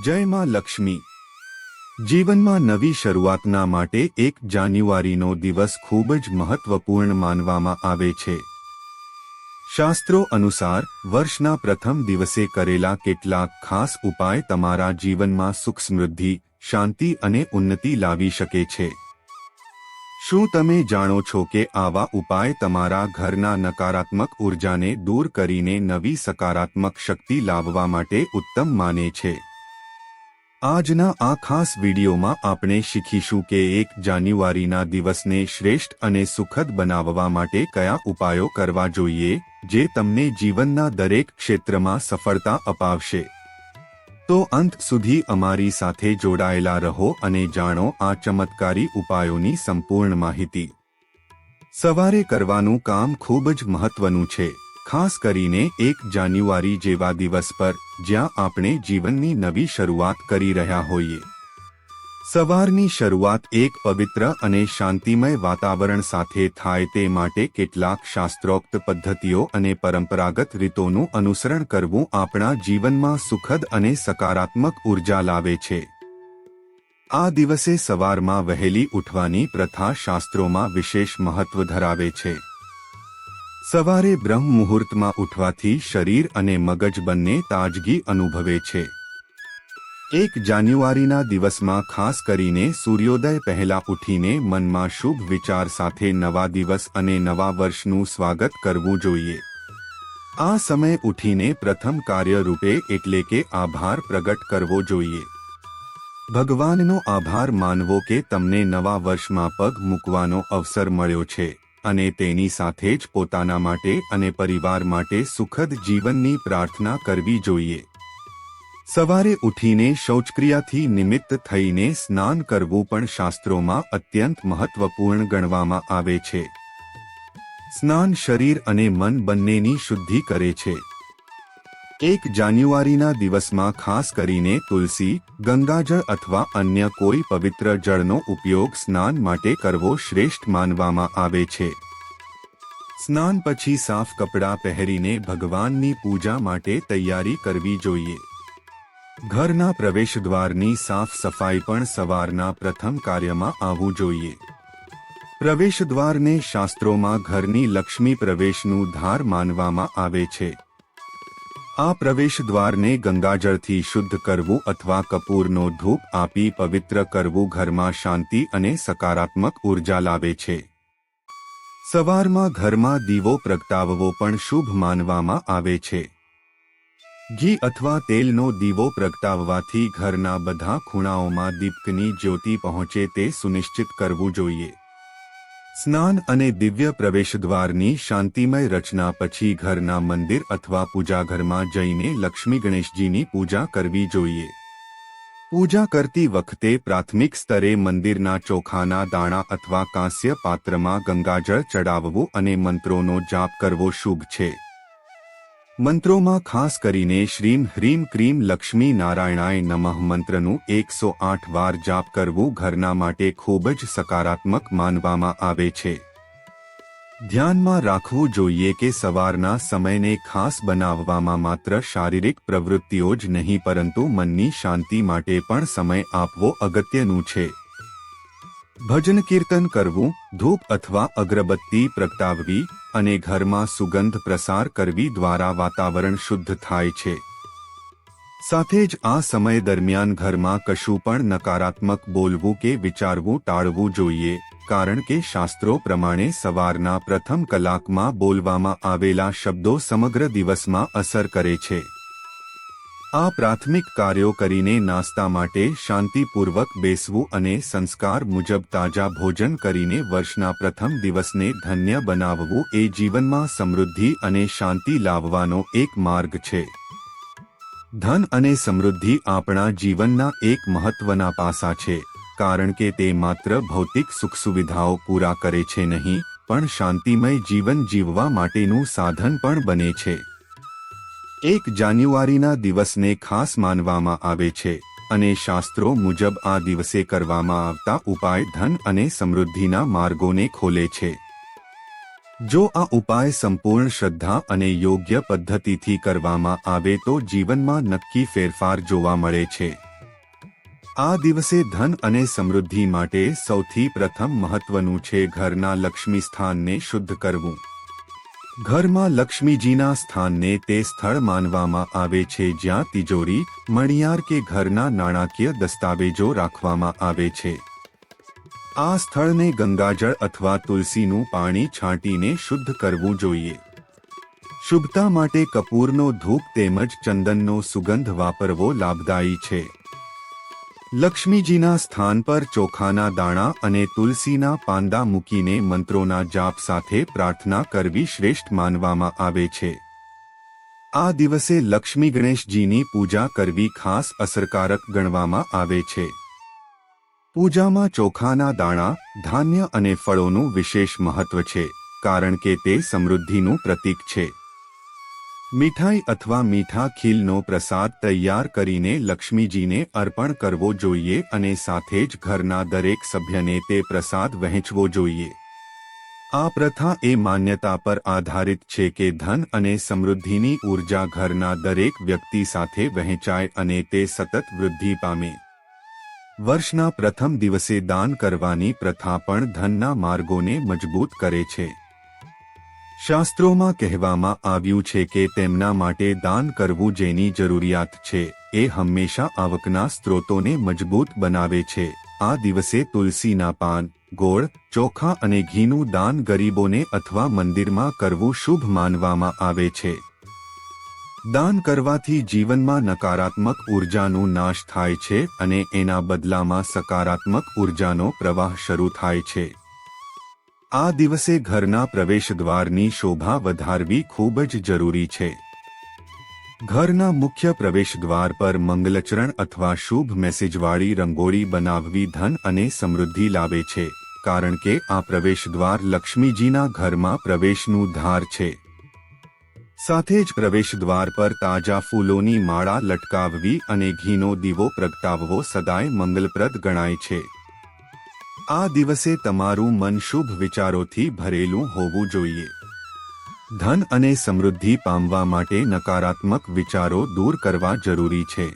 જય માં લક્ષ્મી. જીવનમાં નવી શરૂઆતના માટે એક જાન્યુઆરીનો દિવસ ખૂબ જ મહત્વપૂર્ણ માનવામાં આવે છે. શાસ્ત્રો અનુસાર, વર્ષના પ્રથમ દિવસે કરેલા કેટલાક ખાસ ઉપાય તમારા જીવનમાં સુખ સમૃદ્ધિ, શાંતિ અને ઉન્નતિ લાવી શકે છે. શું તમે જાણો છો કે આવા ઉપાય તમારા ઘરના નકારાત્મક ઉર્જાને દૂર કરીને નવી સકારાત્મક શક્તિ લાવવા માટે ઉત્તમ માને છે? આજના આ ખાસ વિડીયોમાં આપણે શીખીશું કે એક જાન્યુઆરીના દિવસને શ્રેષ્ઠ અને સુખદ બનાવવા માટે કયા ઉપાયો કરવા જોઈએ, જે તમને જીવનના દરેક ક્ષેત્રમાં સફળતા અપાવશે. તો અંત સુધી અમારી સાથે જોડાયેલા રહો અને જાણો આ ચમત્કારી ઉપાયોની સંપૂર્ણ માહિતી. સવારે કરવાનું કામ ખૂબ જ મહત્વનું છે. ખાસ કરીને એક જાન્યુઆરી જેવા દિવસ પર, જ્યાં આપણે જીવનની નવી શરૂઆત કરી રહ્યા હોઈએ. સવારની શરૂઆત એક પવિત્ર અને શાંતિમય વાતાવરણ સાથે થાય તે માટે કેટલાક શાસ્ત્રોક્ત પદ્ધતિઓ અને પરંપરાગત રીતોનું અનુસરણ કરવું આપણા જીવનમાં સુખદ અને સકારાત્મક ઊર્જા લાવે છે. આ દિવસે સવારમાં વહેલી ઉઠવાની પ્રથા શાસ્ત્રોમાં વિશેષ મહત્વ ધરાવે છે. સવારે બ્રહ્મ મુહૂર્તમાં ઉઠવાથી શરીર અને મગજ બંને તાજગી અનુભવે છે. એક જાન્યુઆરીના દિવસમાં ખાસ કરીને સૂર્યોદય પહેલા ઉઠીને મનમાં શુભ વિચાર સાથે નવા દિવસ અને નવા વર્ષનું સ્વાગત કરવું જોઈએ. આ સમય ઉઠીને પ્રથમ કાર્ય રૂપે એટલે કે આભાર પ્રગટ કરવો જોઈએ. ભગવાનનો આભાર માનવો કે તમને નવા વર્ષમાં પગ મૂકવાનો અવસર મળ્યો છે. અને તેની સાથે જ પોતાના માટે અને પરિવાર માટે સુખદ જીવનની પ્રાર્થના કરવી જોઈએ. સવારે ઉઠીને શૌચક્રિયાથી નિમિત્ત થઈને સ્નાન કરવું પણ શાસ્ત્રોમાં અત્યંત મહત્વપૂર્ણ ગણવામાં આવે છે. સ્નાન શરીર અને મન બંનેની શુદ્ધિ કરે છે. એક જાન્યુઆરીના દિવસમાં ખાસ કરીને તુલસી, ગંગાજળ અથવા અન્ય કોઈ પવિત્ર જળનો ઉપયોગ સ્નાન માટે કરવો શ્રેષ્ઠ માનવામાં આવે છે. સ્નાન પછી સાફ કપડાં પહેરીને ભગવાનની પૂજા માટે તૈયારી કરવી જોઈએ. ઘરના પ્રવેશદ્વારની સાફ સફાઈ પણ સવારના પ્રથમ કાર્યમાં આવવું જોઈએ. પ્રવેશદ્વારને શાસ્ત્રોમાં ઘરની લક્ષ્મી પ્રવેશનું ધાર માનવામાં આવે છે. આ પ્રવેશદ્વારને ગંગાજળથી શુદ્ધ કરવું અથવા કપૂરનો ધૂપ આપી પવિત્ર કરવું ઘરમાં શાંતિ અને સકારાત્મક ઊર્જા લાવે છે. સવારમાં ઘરમાં દીવો પ્રગટાવવો પણ શુભ માનવામાં આવે છે. ઘી અથવા તેલનો દીવો પ્રગટાવવાથી ઘરના બધા ખૂણાઓમાં દીપકની જ્યોતિ પહોંચે તે સુનિશ્ચિત કરવું જોઈએ. સ્નાન અને દિવ્ય પ્રવેશદ્વારની શાંતિમય રચના પછી ઘરના મંદિર અથવા પૂજાઘરમાં જઈને લક્ષ્મી ગણેશજીની પૂજા કરવી જોઈએ. પૂજા કરતી વખતે પ્રાથમિક સ્તરે મંદિરના ચોખાના દાણા અથવા કાંસ્ય પાત્રમાં ગંગાજળ ચડાવવું અને મંત્રોનો જાપ કરવો શુભ છે. મંત્રોમાં ખાસ કરીને શ્રીમ હ્રીમ ક્રીમ લક્ષ્મી નારાયણાય નમઃ મંત્રનું એકસો આઠ વાર જાપ કરવું ઘરના માટે ખૂબ જ સકારાત્મક માનવામાં આવે છે. ધ્યાનમાં રાખવું જોઈએ કે સવારના સમયને ખાસ બનાવવામાં માત્ર શારીરિક પ્રવૃત્તિઓ જ નહીં, પરંતુ મનની શાંતિ માટે પણ સમય આપવો અગત્યનું છે. ભજન કીર્તન કરવું, ધૂપ અથવા અગરબત્તી પ્રગટાવવી અને ઘરમાં સુગંધ પ્રસાર કરવી દ્વારા વાતાવરણ શુદ્ધ થાય છે. સાથે જ આ સમય દરમિયાન ઘરમાં કશું પણ નકારાત્મક બોલવું કે વિચારવું ટાળવું જોઈએ, કારણ કે શાસ્ત્રો પ્રમાણે સવારના પ્રથમ કલાકમાં બોલવામાં આવેલા શબ્દો સમગ્ર દિવસમાં અસર કરે છે. આ પ્રાથમિક કાર્યો કરીને નાસ્તા માટે શાંતિપૂર્વક બેસવું અને સંસ્કાર મુજબ તાજા ભોજન કરીને વર્ષના પ્રથમ દિવસને ધન્ય બનાવવું એ જીવનમાં સમૃદ્ધિ અને શાંતિ લાવવાનો એક માર્ગ છે. ધન અને સમૃદ્ધિ આપણા જીવનના એક મહત્વના પાસા છે, કારણ કે તે માત્ર ભૌતિક સુખ સુવિધાઓ પૂરા કરે છે નહીં, પણ શાંતિમય જીવન જીવવા માટેનું સાધન પણ બને છે. એક જાન્યુઆરીના દિવસને ખાસ માનવામાં આવે છે અને શાસ્ત્રો મુજબ આ દિવસે કરવામાં આવતા ઉપાય ધન અને સમૃદ્ધિના માર્ગોને ખોલે છે. જો આ ઉપાય સંપૂર્ણ શ્રદ્ધા અને યોગ્ય પદ્ધતિથી કરવામાં આવે તો જીવનમાં નક્કી ફેરફાર જોવા મળે છે. આ દિવસે ધન અને સમૃદ્ધિ માટે સૌથી પ્રથમ મહત્વનું છે ઘરના લક્ષ્મી સ્થાનને શુદ્ધ કરવું. ઘરમાં લક્ષ્મીજીના સ્થાનને તે સ્થળ માનવામાં આવે છે જ્યાં તિજોરી, મણિયાર કે ઘરના નાણાકીય દસ્તાવેજો રાખવામાં આવે છે. આ સ્થળને ગંગાજળ અથવા તુલસીનું પાણી છાંટીને શુદ્ધ કરવું જોઈએ. શુભતા માટે કપૂરનો ધૂપ તેમજ ચંદનનો સુગંધ વાપરવો લાભદાયી છે. લક્ષ્મીજીના સ્થાન પર ચોખાના દાણા અને તુલસીના પાંદા મૂકીને મંત્રોના જાપ સાથે પ્રાર્થના કરવી શ્રેષ્ઠ માનવામાં આવે છે. આ દિવસે લક્ષ્મી ગણેશજીની પૂજા કરવી ખાસ અસરકારક ગણવામાં આવે છે. પૂજામાં ચોખાના દાણા, ધાન્ય અને ફળોનું વિશેષ મહત્વ છે, કારણ કે તે સમૃદ્ધિનું પ્રતીક છે. મીઠાઈ અથવા મીઠા ખીલનો પ્રસાદ તૈયાર કરીને લક્ષ્મીજીને અર્પણ કરવો જોઈએ અને સાથે જ ઘરના દરેક સભ્યને તે પ્રસાદ વહેંચવો જોઈએ. આ પ્રથા એ માન્યતા પર આધારિત છે કે ધન અને સમૃદ્ધિની ઊર્જા ઘરના દરેક વ્યક્તિ સાથે વહેંચાય અને તે સતત વૃદ્ધિ પામે. વર્ષના પ્રથમ દિવસે દાન કરવાની પ્રથા પણ ધનના માર્ગોને મજબૂત કરે છે. શાસ્ત્રોમાં કહેવામાં આવ્યું છે કે તેમના માટે દાન કરવું જેની જરૂરિયાત છે, એ હંમેશા આવકના સ્ત્રોતોને મજબૂત બનાવે છે. આ દિવસે તુલસીના પાન, ગોળ, ચોખા અને ઘીનું દાન ગરીબોને અથવા મંદિરમાં કરવું શુભ માનવામાં આવે છે. દાન કરવાથી જીવનમાં નકારાત્મક ઉર્જાનું નાશ થાય છે અને એના બદલામાં સકારાત્મક ઉર્જાનો પ્રવાહ શરૂ થાય છે. આ દિવસે ઘરના પ્રવેશદ્વારની શોભા વધારવી ખૂબ જ જરૂરી છે. ઘરના મુખ્ય પ્રવેશદ્વાર પર મંગલચરણ અથવા શુભ મેસેજવાળી રંગોળી બનાવવી ધન અને સમૃદ્ધિ લાવે છે, કારણ કે આ પ્રવેશદ્વાર લક્ષ્મીજીના ઘરમાં પ્રવેશનું ધાર છે. સાથે જ પ્રવેશદ્વાર પર તાજા ફૂલોની માળા લટકાવવી અને ઘીનો દીવો પ્રગટાવવો સદાય મંગલપ્રદ ગણાય છે. આ દિવસે તમારું મન શુભ વિચારોથી ભરેલું હોવું જોઈએ. ધન અને સમૃદ્ધિ પામવા માટે નકારાત્મક વિચારો દૂર કરવા જરૂરી છે.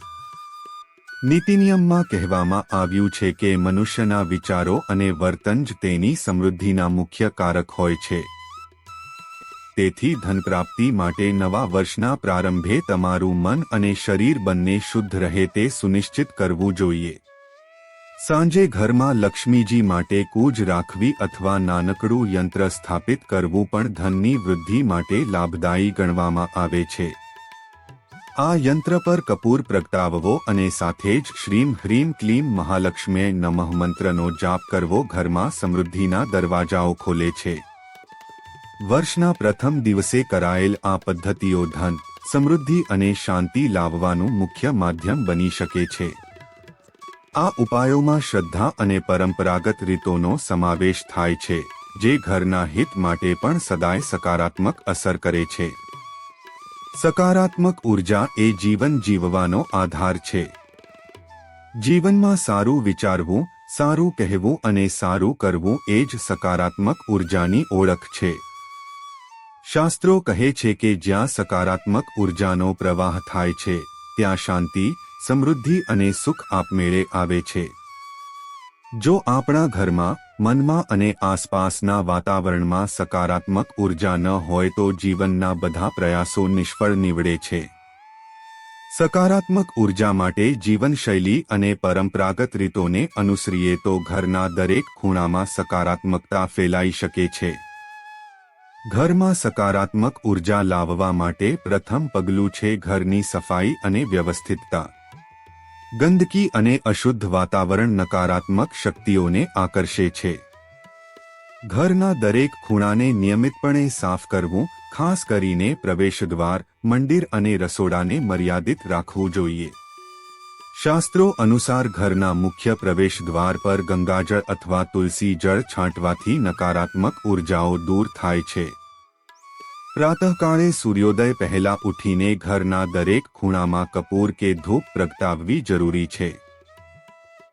નીતિનિયમમાં કહેવામાં આવ્યું છે કે મનુષ્યના વિચારો અને વર્તન જ તેની સમૃદ્ધિના મુખ્ય કારક હોય છે. તેથી ધન પ્રાપ્તિ માટે નવા વર્ષના પ્રારંભે તમારું મન અને શરીર બંને શુદ્ધ રહે તે સુનિશ્ચિત કરવું જોઈએ. સાંજે ઘરમાં લક્ષ્મીજી માટે કૂજ રાખવી અથવા નાનકડું યંત્ર સ્થાપિત કરવું પણ ધનની વૃદ્ધિ માટે લાભદાયી ગણવામાં આવે છે. આ યંત્ર પર કપૂર પ્રગટાવવો અને સાથે જ શ્રીમ હ્રીમ ક્લીમ મહાલક્ષ્મી નમઃ મંત્રનો જાપ કરવો ઘરમાં સમૃદ્ધિના દરવાજાઓ ખોલે છે. વર્ષના પ્રથમ દિવસે કરાયેલ આ પદ્ધતિઓ ધન, સમૃદ્ધિ અને શાંતિ લાવવાનું મુખ્ય માધ્યમ બની શકે છે. આ ઉપાયોમાં શ્રદ્ધા અને પરંપરાગત રીતોનો સમાવેશ થાય છે, જે ઘરના હિત માટે પણ સદાય સકારાત્મક અસર કરે છે. સકારાત્મક ઊર્જા એ જીવન જીવવાનો આધાર છે. જીવનમાં સારું વિચારવું, સારું કહેવું અને સારું કરવું એ જ સકારાત્મક ઉર્જાની ઓળખ છે. શાસ્ત્રો કહે છે કે જ્યાં સકારાત્મક ઉર્જાનો પ્રવાહ થાય છે, ત્યાં શાંતિ સમૃદ્ધિ અને સુખ આપમેળે આવે છે. જો આપણા ઘરમાં, મનમાં અને આસપાસના વાતાવરણમાં સકારાત્મક ઊર્જા ન હોય તો જીવનના બધા પ્રયાસો નિષ્ફળ નીવડે છે. સકારાત્મક ઊર્જા માટે જીવનશૈલી અને પરંપરાગત રીતોને અનુસરીએ તો ઘરના દરેક ખૂણામાં સકારાત્મકતા ફેલાઈ શકે છે. ઘરમાં સકારાત્મક ઊર્જા લાવવા માટે પ્રથમ પગલું છે ઘરની સફાઈ અને વ્યવસ્થિતતા. ગંદકી અને અશુદ્ધ વાતાવરણ નકારાત્મક શક્તિઓને આકર્ષે છે. ઘરના દરેક ખૂણાને નિયમિતપણે સાફ કરવું, ખાસ કરીને પ્રવેશદ્વાર, મંદિર અને રસોડાને મર્યાદિત રાખવું જોઈએ. શાસ્ત્રો અનુસાર ઘરના મુખ્ય પ્રવેશદ્વાર પર ગંગાજળ અથવા તુલસી જળ છાંટવાથી નકારાત્મક ઉર્જાઓ દૂર થાય છે. પ્રાતઃકાળે સૂર્યોદય પહેલા ઉઠીને ઘરના દરેક ખૂણામાં કપૂર કે ધૂપ પ્રગટાવવી જરૂરી છે.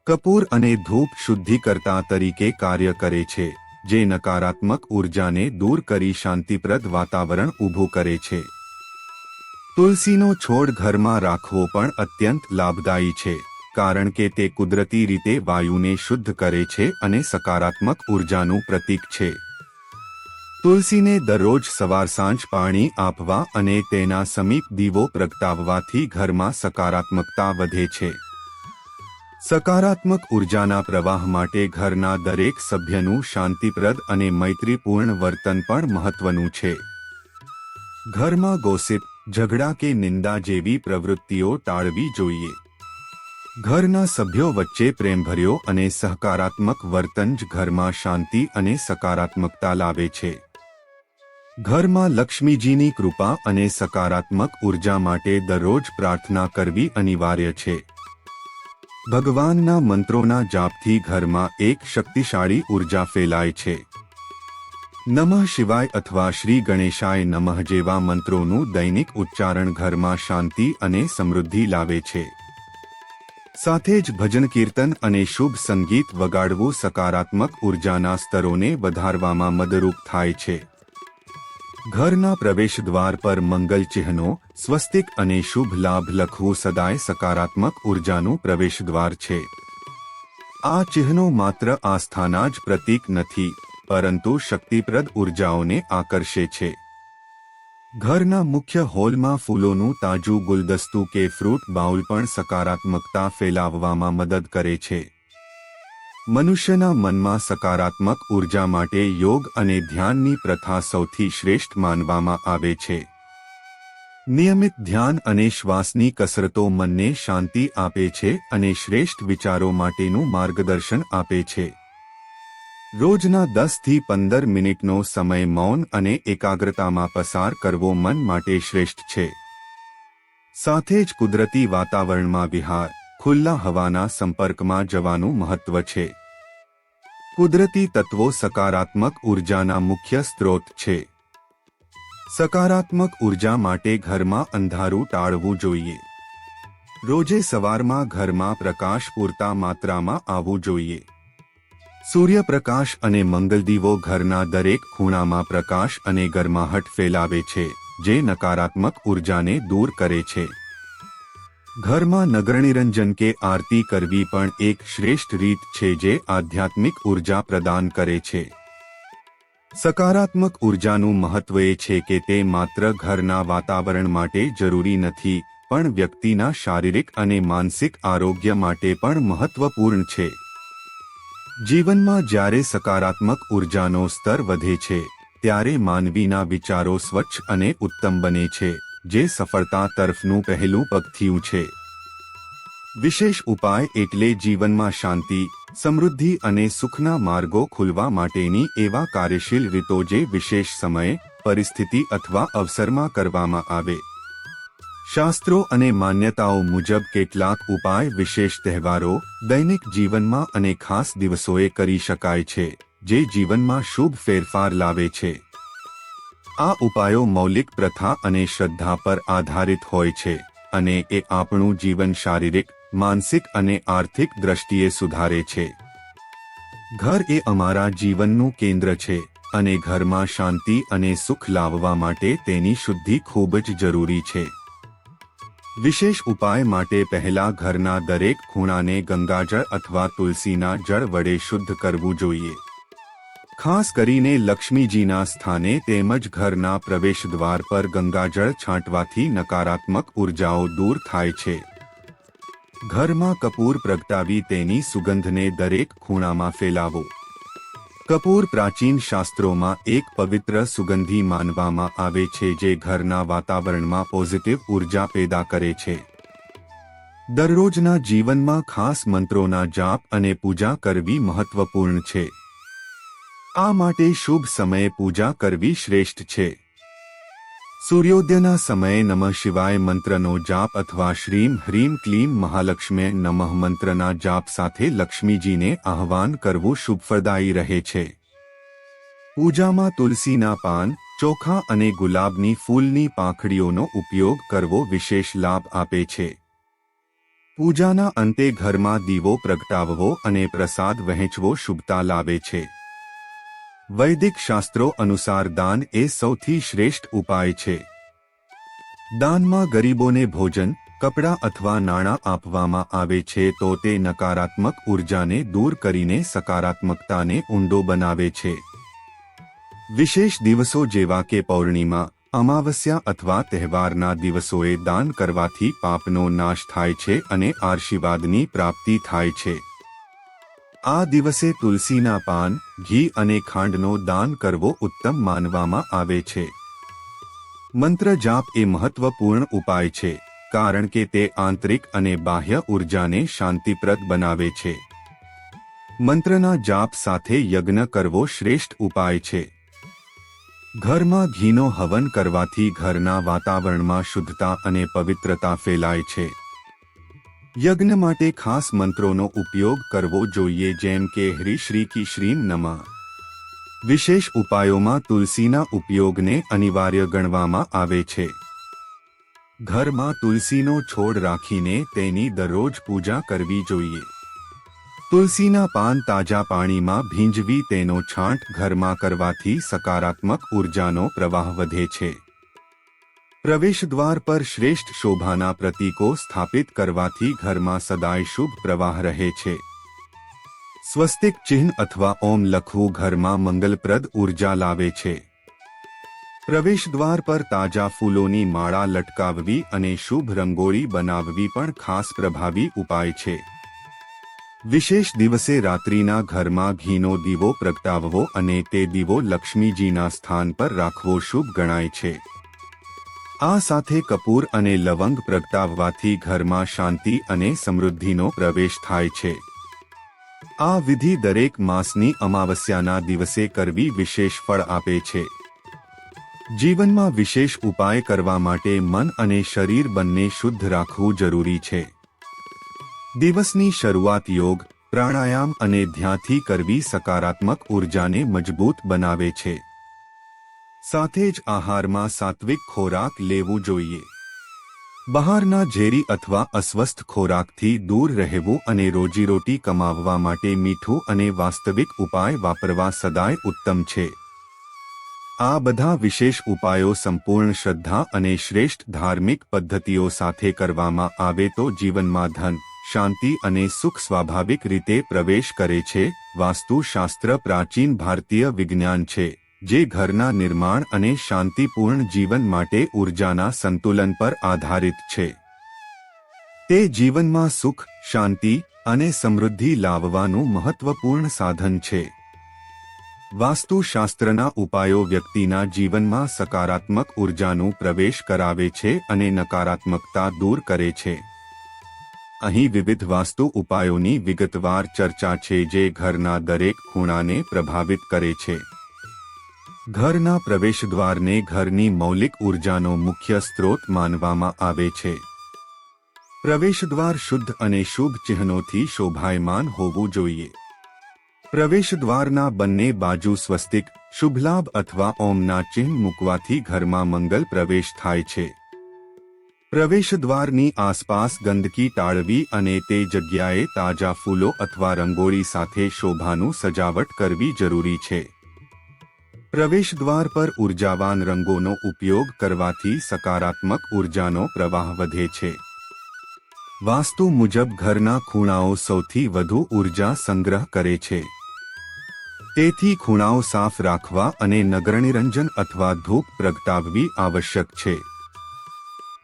કપૂર અને ધૂપ શુદ્ધિકર્તા તરીકે કાર્ય કરે છે, જે નકારાત્મક ઉર્જાને દૂર કરી શાંતિપ્રદ વાતાવરણ ઊભું કરે છે. તુલસીનો છોડ ઘરમાં રાખવો પણ અત્યંત લાભદાયી છે, કારણ કે તે કુદરતી રીતે વાયુને શુદ્ધ કરે છે અને સકારાત્મક ઉર્જાનું પ્રતીક છે. તુલસીને દરરોજ સવાર સાંજ પાણી આપવા અને તેના સમીપ દીવો પ્રગટાવવાથી ઘરમાં સકારાત્મકતા વધે છે. સકારાત્મક ઉર્જાના પ્રવાહ માટે ઘરના દરેક સભ્યનું શાંતિપ્રદ અને મૈત્રીપૂર્ણ વર્તન પણ મહત્વનું છે. ઘરમાં ગોસિપ, ઝઘડા કે નિંદા જેવી પ્રવૃત્તિઓ ટાળવી જોઈએ. ઘરના સભ્યો વચ્ચે પ્રેમભર્યો અને સહકારાત્મક વર્તન જ ઘરમાં શાંતિ અને સકારાત્મકતા લાવે છે. ઘરમાં લક્ષ્મીજીની કૃપા અને સકારાત્મક ઊર્જા માટે દરરોજ પ્રાર્થના કરવી અનિવાર્ય છે. ભગવાનના મંત્રોના જાપથી ઘરમાં એક શક્તિશાળી ઊર્જા ફેલાય છે. નમઃ શિવાય અથવા શ્રી ગણેશાય નમઃ જેવા મંત્રોનું દૈનિક ઉચ્ચારણ ઘરમાં શાંતિ અને સમૃદ્ધિ લાવે છે. સાથે જ ભજન કીર્તન અને શુભ સંગીત વગાડવું સકારાત્મક ઉર્જાના સ્તરોને વધારવામાં મદદરૂપ થાય છે. ઘરના પ્રવેશ દ્વાર પર મંગલ ચિહ્નો, સ્વસ્તિક અને શુભ લાભ લખવું સદાય સકારાત્મક ઉર્જાનું પ્રવેશ દ્વાર છે. આ ચિહ્નો માત્ર આસ્થાના જ પ્રતીક નથી, પરંતુ શક્તિપ્રદ ઉર્જાઓને આકર્ષે છે. ઘરના મુખ્ય હોલમાં ફૂલોનું તાજું ગુલદસ્તું કે ફ્રૂટ બાઉલ પણ સકારાત્મકતા ફેલાવવામાં મદદ કરે છે. મનુષ્યના મનમાં સકારાત્મક ઊર્જા માટે યોગ અને ધ્યાનની પ્રથા સૌથી શ્રેષ્ઠ માનવામાં આવે છે. નિયમિત ધ્યાન અને શ્વાસની કસરતો મનને શાંતિ આપે છે અને શ્રેષ્ઠ વિચારો માટેનું માર્ગદર્શન આપે છે. રોજના દસથી પંદર મિનિટનો સમય મૌન અને એકાગ્રતામાં પસાર કરવો મન માટે શ્રેષ્ઠ છે. સાથે જ કુદરતી વાતાવરણમાં વિહાર ખુલ્લા હવાના સંપર્કમાં જવાનું મહત્વ છે. કુદરતી તત્વો સકારાત્મક ઉર્જાના મુખ્ય સ્ત્રોત છે. સકારાત્મક ઊર્જા માટે ઘરમાં અંધારું ટાળવું જોઈએ. રોજે સવારમાં ઘરમાં પ્રકાશ પૂરતા માત્રામાં આવવું જોઈએ. સૂર્યપ્રકાશ અને મંગલદીવો ઘરના દરેક ખૂણામાં પ્રકાશ અને ગરમાહટ ફેલાવે છે, જે નકારાત્મક ઉર્જાને દૂર કરે છે. ઘરમાં નગરનિરંજન કે આરતી કરવી પણ એક શ્રેષ્ઠ રીત છે જે આધ્યાત્મિક ઊર્જા પ્રદાન કરે છે. સકારાત્મક ઉર્જાનું મહત્વ એ છે કે તે માત્ર ઘરના વાતાવરણ માટે જરૂરી નથી, પણ વ્યક્તિના શારીરિક અને માનસિક આરોગ્ય માટે પણ મહત્વપૂર્ણ છે. જીવનમાં જ્યારે સકારાત્મક ઉર્જાનો સ્તર વધે છે, ત્યારે માનવીના વિચારો સ્વચ્છ અને ઉત્તમ બને છે. જે સફળતા તરફનું પહેલું પગથિયું છે. વિશેષ ઉપાય એટલે જીવનમાં શાંતિ, સમૃદ્ધિ અને સુખના માર્ગો ખુલવા માટેની એવા કાર્યશીલ રીતો જે વિશેષ સમયે, પરિસ્થિતિ અથવા અવસરમાં કરવામાં આવે. શાસ્ત્રો અને માન્યતાઓ મુજબ કેટલાક ઉપાય વિશેષ તહેવારો, દૈનિક જીવનમાં અને ખાસ દિવસોએ કરી શકાય છે, જે જીવનમાં શુભ ફેરફાર લાવે છે. આ ઉપાયો મૌલિક પ્રથા અને શ્રદ્ધા પર આધારિત હોય છે અને એ આપણું જીવન શારીરિક, માનસિક અને આર્થિક દ્રષ્ટિએ સુધારે છે. ઘર એ અમારા જીવનનું કેન્દ્ર છે અને ઘરમાં શાંતિ અને સુખ લાવવા માટે તેની શુદ્ધિ ખૂબ જ જરૂરી છે. વિશેષ ઉપાય માટે પહેલા ઘરના દરેક ખૂણાને ગંગાજળ અથવા તુલસીના જળ વડે શુદ્ધ કરવું જોઈએ. ખાસ કરીને લક્ષ્મીજીના સ્થાને તેમજ ઘરના પ્રવેશદ્વાર પર ગંગાજળ છાંટવાથી નકારાત્મક ઉર્જાઓ દૂર થાય છે. ઘરમાં કપૂર પ્રગટાવી તેની સુગંધને દરેક ખૂણામાં ફેલાવો. કપૂર પ્રાચીન શાસ્ત્રોમાં એક પવિત્ર સુગંધી માનવામાં આવે છે જે ઘરના વાતાવરણમાં પોઝિટિવ ઊર્જા પેદા કરે છે. દરરોજના જીવનમાં ખાસ મંત્રોના જાપ અને પૂજા કરવી મહત્વપૂર્ણ છે. આ માટે શુભ સમયે પૂજા કરવી શ્રેષ્ઠ છે. સૂર્યોદયના સમયે નમઃ શિવાય મંત્રનો જાપ અથવા શ્રીમ હ્રીમ ક્લીમ મહાલક્ષ્મી નમઃ મંત્રના જાપ સાથે લક્ષ્મીજીને આહવાન કરવું શુભફળદાયી રહે છે. પૂજામાં તુલસીના પાન, ચોખા અને ગુલાબની ફૂલની પાંખડીઓનો ઉપયોગ કરવો વિશેષ લાભ આપે છે. પૂજાના અંતે ઘરમાં દીવો પ્રગટાવવો અને પ્રસાદ વહેંચવો શુભતા લાવે છે. વૈદિક શાસ્ત્રો અનુસાર દાન એ સૌથી શ્રેષ્ઠ ઉપાય છે. દાનમાં ગરીબોને ભોજન, કપડાં અથવા નાણાં આપવામાં આવે છે તો તે નકારાત્મક ઉર્જાને દૂર કરીને સકારાત્મકતાને ઊંડો બનાવે છે. વિશેષ દિવસો જેવા કે પૌર્ણિમા, અમાવસ્યા અથવા તહેવારના દિવસોએ દાન કરવાથી પાપનો નાશ થાય છે અને આશીર્વાદની પ્રાપ્તિ થાય છે. આ દિવસે તુલસીના પાન, ઘી અને ખાંડનો દાન કરવો ઉત્તમ માનવામાં આવે છે. મંત્ર જાપ એ મહત્વપૂર્ણ ઉપાય છે, કારણ કે તે આંતરિક અને બાહ્ય ઉર્જાને શાંતિપ્રદ બનાવે છે. મંત્રના જાપ સાથે યજ્ઞ કરવો શ્રેષ્ઠ ઉપાય છે. ઘરમાં ઘીનો હવન કરવાથી ઘરના વાતાવરણમાં શુદ્ધતા અને પવિત્રતા ફેલાય છે. યજ્ઞ માટે ખાસ મંત્રોનો ઉપયોગ કરવો જોઈએ જેમ કે હરી શ્રી કી શ્રીમ નમઃ. વિશેષ ઉપાયોમાં તુલસીના ઉપયોગને અનિવાર્ય ગણવામાં આવે છે. ઘરમાં તુલસીનો છોડ રાખીને તેની દરરોજ પૂજા કરવી જોઈએ. તુલસીના પાન તાજા પાણીમાં ભીંજવી તેનો છાંટ ઘરમાં કરવાથી સકારાત્મક ઉર્જાનો પ્રવાહ વધે છે. પ્રવેશદ્વાર પર શ્રેષ્ઠ શોભાના પ્રતીકો સ્થાપિત કરવાથી ઘરમાં સદાય શુભ પ્રવાહ રહે છે. સ્વસ્તિક ચિહ્ન અથવા ઓમ લખવું ઘરમાં મંગલપ્રદ ઊર્જા લાવે છે. પ્રવેશદ્વાર પર તાજા ફૂલોની માળા લટકાવવી અને શુભ રંગોળી બનાવવી પણ ખાસ પ્રભાવી ઉપાય છે. વિશેષ દિવસે રાત્રિના ઘરમાં ઘીનો દીવો પ્રગટાવવો અને તે દીવો લક્ષ્મીજીના સ્થાન પર રાખવો શુભ ગણાય છે. આ સાથે કપૂર અને લવંગ પ્રગટાવવાથી ઘરમાં શાંતિ અને સમૃદ્ધિનો પ્રવેશ થાય છે. આ વિધિ દરેક માસની અમાવસ્યાના દિવસે કરવી વિશેષ ફળ આપે છે. જીવનમાં વિશેષ ઉપાય કરવા માટે મન અને શરીર બંને શુદ્ધ રાખવું જરૂરી છે. દિવસની શરૂઆત યોગ, પ્રાણાયામ અને ધ્યાનથી કરવી સકારાત્મક ઉર્જાને મજબૂત બનાવે છે. સાથે જ આહારમાં સાત્વિક ખોરાક લેવું જોઈએ. બહારના ઝેરી અથવા અસ્વસ્થ ખોરાકથી દૂર રહેવું અને રોજીરોટી કમાવવા માટે મીઠું અને વાસ્તવિક ઉપાય વાપરવા સદાય ઉત્તમ છે. આ બધા વિશેષ ઉપાયો સંપૂર્ણ શ્રદ્ધા અને શ્રેષ્ઠ ધાર્મિક પદ્ધતિઓ સાથે કરવામાં આવે તો જીવનમાં ધન, શાંતિ અને સુખ સ્વાભાવિક રીતે પ્રવેશ કરે છે. વાસ્તુશાસ્ત્ર પ્રાચીન ભારતીય વિજ્ઞાન છે. જે ઘરના નિર્માણ અને શાંતિપૂર્ણ જીવન માટે ઉર્જાના સંતુલન પર આધારિત છે. તે જીવનમાં સુખ, શાંતિ અને સમૃદ્ધિ લાવવાનું મહત્વપૂર્ણ સાધન છે. વાસ્તુશાસ્ત્રના ઉપાયો વ્યક્તિના જીવનમાં સકારાત્મક ઉર્જાનું પ્રવેશ કરાવે છે અને નકારાત્મકતા દૂર કરે છે. અહીં વિવિધ વાસ્તુ ઉપાયોની વિગતવાર ચર્ચા છે જે ઘરના દરેક ખૂણાને પ્રભાવિત કરે છે. ઘરના પ્રવેશદ્વારને ઘરની મૌલિક ઉર્જાનો મુખ્ય સ્ત્રોત માનવામાં આવે છે. પ્રવેશદ્વાર શુદ્ધ અને શુભ ચિહ્નોથી શોભાયમાન હોવું જોઈએ. પ્રવેશદ્વારના બંને બાજુ સ્વસ્તિક, શુભલાભ અથવા ઓમના ચિહ્ન મૂકવાથી ઘરમાં મંગલ પ્રવેશ થાય છે. પ્રવેશદ્વારની આસપાસ ગંદકી ટાળવી અને તે જગ્યાએ તાજા ફૂલો અથવા રંગોળી સાથે શોભાનું સજાવટ કરવી જરૂરી છે. પ્રવેશદ્વાર પર ઉર્જાવાન રંગોનો ઉપયોગ કરવાથી સકારાત્મક ઉર્જાનો પ્રવાહ વધે છે. વાસ્તુ મુજબ ઘરના ખૂણાઓ સૌથી વધુ ઊર્જા સંગ્રહ કરે છે. તેથી ખૂણાઓ સાફ રાખવા અને નગરનિરંજન અથવા ધૂપ પ્રગટાવવી આવશ્યક છે.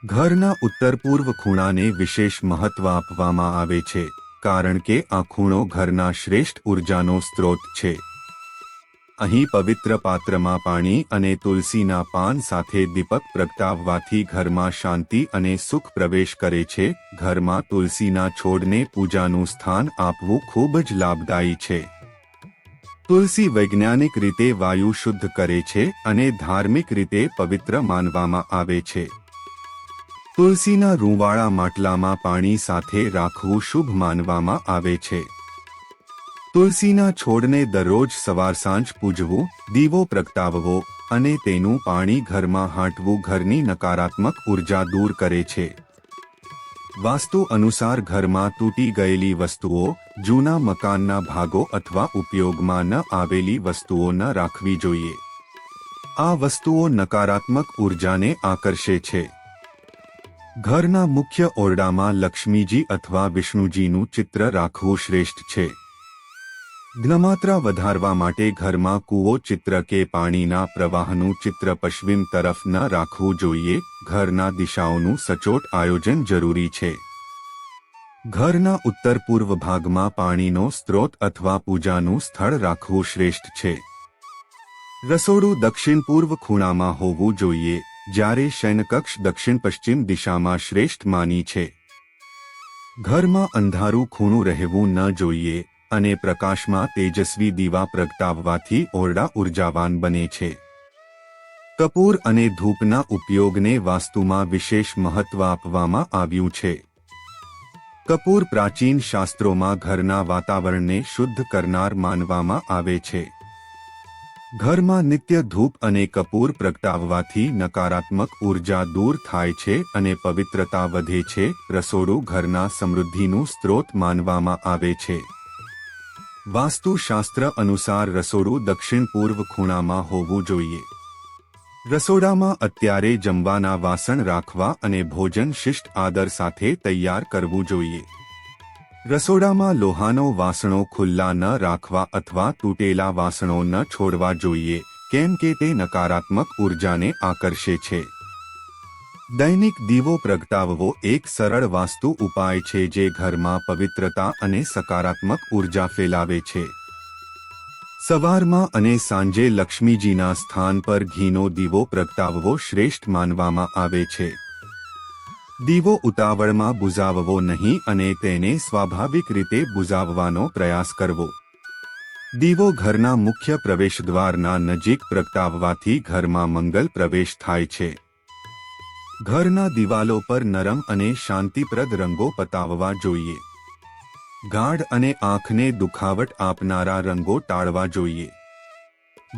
ઘરના ઉત્તર પૂર્વ ખૂણાને વિશેષ મહત્વ આપવામાં આવે છે, કારણ કે આ ખૂણો ઘરના શ્રેષ્ઠ ઉર્જાનો સ્ત્રોત છે. અહીં પવિત્ર પાત્રમાં પાણી અને તુલસીના પાન સાથે દીપક પ્રગટાવવાથી ઘરમાં શાંતિ અને સુખ પ્રવેશ કરે છે. ઘરમાં તુલસીના છોડને પૂજાનું સ્થાન આપવું ખૂબ જ લાભદાયી છે. તુલસી વૈજ્ઞાનિક રીતે વાયુ શુદ્ધ કરે છે અને ધાર્મિક રીતે પવિત્ર માનવામાં આવે છે. તુલસીના રૂંવાળા માટલામાં પાણી સાથે રાખવું શુભ માનવામાં આવે છે. તુલસીના છોડને દરરોજ સવાર સાંજ પૂજવું, દીવો પ્રગટાવવો અને તેનું પાણી ઘરમાં હાંટવું ઘરની નકારાત્મક ઊર્જા દૂર કરે છે. વાસ્તુ અનુસાર ઘરમાં તૂટી ગયેલી વસ્તુઓ, જૂના મકાનના ભાગો અથવા ઉપયોગમાં ન આવેલી વસ્તુઓ ન રાખવી જોઈએ. આ વસ્તુઓ નકારાત્મક ઉર્જાને આકર્ષે છે. ઘરના મુખ્ય ઓરડામાં લક્ષ્મીજી અથવા વિષ્ણુજીનું ચિત્ર રાખવું શ્રેષ્ઠ છે. જ્ઞમાત્રા વધારવા માટે ઘરમાં કૂવો ચિત્ર કે પાણીના પ્રવાહનું ચિત્ર પશ્ચિમ તરફ ન રાખવું જોઈએ. ઘરના દિશાઓનું સચોટ આયોજન જરૂરી છે. ઘરના ઉત્તર પૂર્વ ભાગમાં પાણીનો સ્ત્રોત અથવા પૂજાનું સ્થળ રાખવું શ્રેષ્ઠ છે. રસોડું દક્ષિણ પૂર્વ ખૂણામાં હોવું જોઈએ, જ્યારે શયનકક્ષ દક્ષિણ પશ્ચિમ દિશામાં શ્રેષ્ઠ માની છે. ઘરમાં અંધારું ખૂણું રહેવું ન જોઈએ અને પ્રકાશમાં તેજસ્વી દીવા પ્રગટાવવાથી ઓરડા ઉર્જાવાન બને છે. કપૂર અને ધૂપના ઉપયોગને વાસ્તુમાં વિશેષ મહત્વ આપવામાં આવ્યું છે. કપૂર પ્રાચીન શાસ્ત્રોમાં ઘરના વાતાવરણને શુદ્ધ કરનાર માનવામાં આવે છે. ઘરમાં નિત્ય ધૂપ અને કપૂર પ્રગટાવવાથી નકારાત્મક ઊર્જા દૂર થાય છે અને પવિત્રતા વધે છે, રસોડું ઘરના સમૃદ્ધિનું સ્ત્રોત માનવામાં આવે છે. વાસ્તુશાસ્ત્ર અનુસાર રસોડું દક્ષિણ પૂર્વ ખૂણામાં હોવું જોઈએ. રસોડામાં અત્યારે જમવાના વાસણ રાખવા અને ભોજન શિષ્ટ આદર સાથે તૈયાર કરવું જોઈએ. રસોડામાં લોહાનો વાસણો ખુલ્લા ન રાખવા અથવા તૂટેલા વાસણો ન છોડવા જોઈએ, કેમ કે તે નકારાત્મક ઉર્જાને આકર્ષે છે. દૈનિક દીવો પ્રગટાવવો એક સરળ વાસ્તુ ઉપાય છે જે ઘરમાં પવિત્રતા અને સકારાત્મક ઊર્જા ફેલાવે છે. સવારમાં અને સાંજે લક્ષ્મીજીના સ્થાન પર ઘીનો દીવો પ્રગટાવવો શ્રેષ્ઠ માનવામાં આવે છે. દીવો ઉતાવળમાં બુઝાવવો નહીં અને તેને સ્વાભાવિક રીતે બુઝાવવાનો પ્રયાસ કરવો. દીવો ઘરના મુખ્ય પ્રવેશદ્વારના નજીક પ્રગટાવવાથી ઘરમાં મંગલ પ્રવેશ થાય છે. ઘરના દિવાલો પર નરમ અને શાંતિપ્રદ રંગો પતાવવા જોઈએ. ગાઢ અને આંખને દુખાવટ આપનારા રંગો ટાળવા જોઈએ.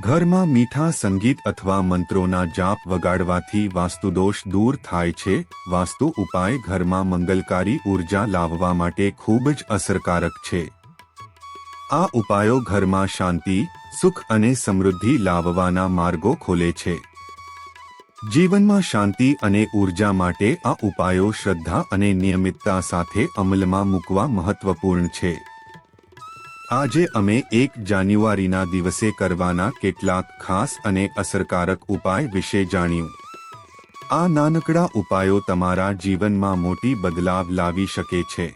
ઘરમાં મીઠા સંગીત અથવા મંત્રોના જાપ વગાડવાથી વાસ્તુદોષ દૂર થાય છે. વાસ્તુ ઉપાય ઘરમાં મંગલકારી ઊર્જા લાવવા માટે ખૂબ જ અસરકારક છે. આ ઉપાયો ઘરમાં શાંતિ, સુખ અને સમૃદ્ધિ લાવવાના માર્ગો ખોલે છે. જીવનમાં શાંતિ અને ઊર્જા માટે આ ઉપાયો શ્રદ્ધા અને નિયમિતતા સાથે અમલમાં મૂકવા મહત્વપૂર્ણ છે. આજે અમે એક જાન્યુઆરીના દિવસે કરવાના કેટલાક ખાસ અને અસરકારક ઉપાય વિશે જાણ્યું. આ નાનકડા ઉપાયો તમારા જીવનમાં મોટી બદલાવ લાવી શકે છે.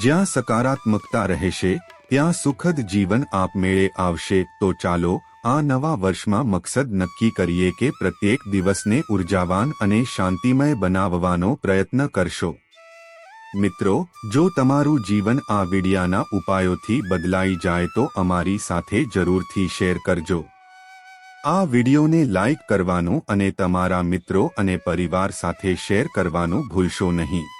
જ્યાં સકારાત્મકતા રહેશે, ત્યાં સુખદ જીવન આપમેળે આવશે, તો ચાલો આ નવા વર્ષમાં મકસદ નક્કી કરીએ કે પ્રત્યેક દિવસને ઉર્જાવાન અને શાંતિમય બનાવવાનો પ્રયત્ન કરશો. મિત્રો, જો તમારું જીવન આ વિડિયાના ઉપાયોથી બદલાઈ જાય તો અમારી સાથે જરૂરથી શેર કરજો. આ વિડિયોને લાઇક કરવાનું અને તમારા મિત્રો અને પરિવાર સાથે શેર કરવાનું ભૂલશો નહીં.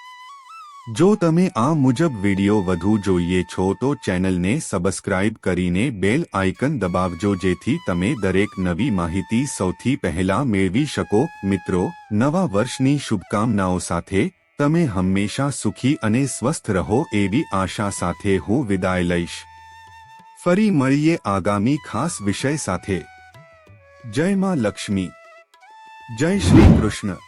જો તમે આ મુજબ વિડિયો વધુ જોઈએ છો તો ચેનલને સબસ્ક્રાઇબ કરીને બેલ આઇકન દબાવજો જેથી તમે દરેક નવી માહિતી સૌથી પહેલા મેળવી શકો. મિત્રો, નવા વર્ષની શુભકામનાઓ સાથે તમે હંમેશા સુખી અને સ્વસ્થ રહો એવી આશા સાથે હું વિદાય લઈશ. ફરી મળીએ આગામી ખાસ વિષય સાથે. જય માં લક્ષ્મી. જય શ્રી કૃષ્ણ.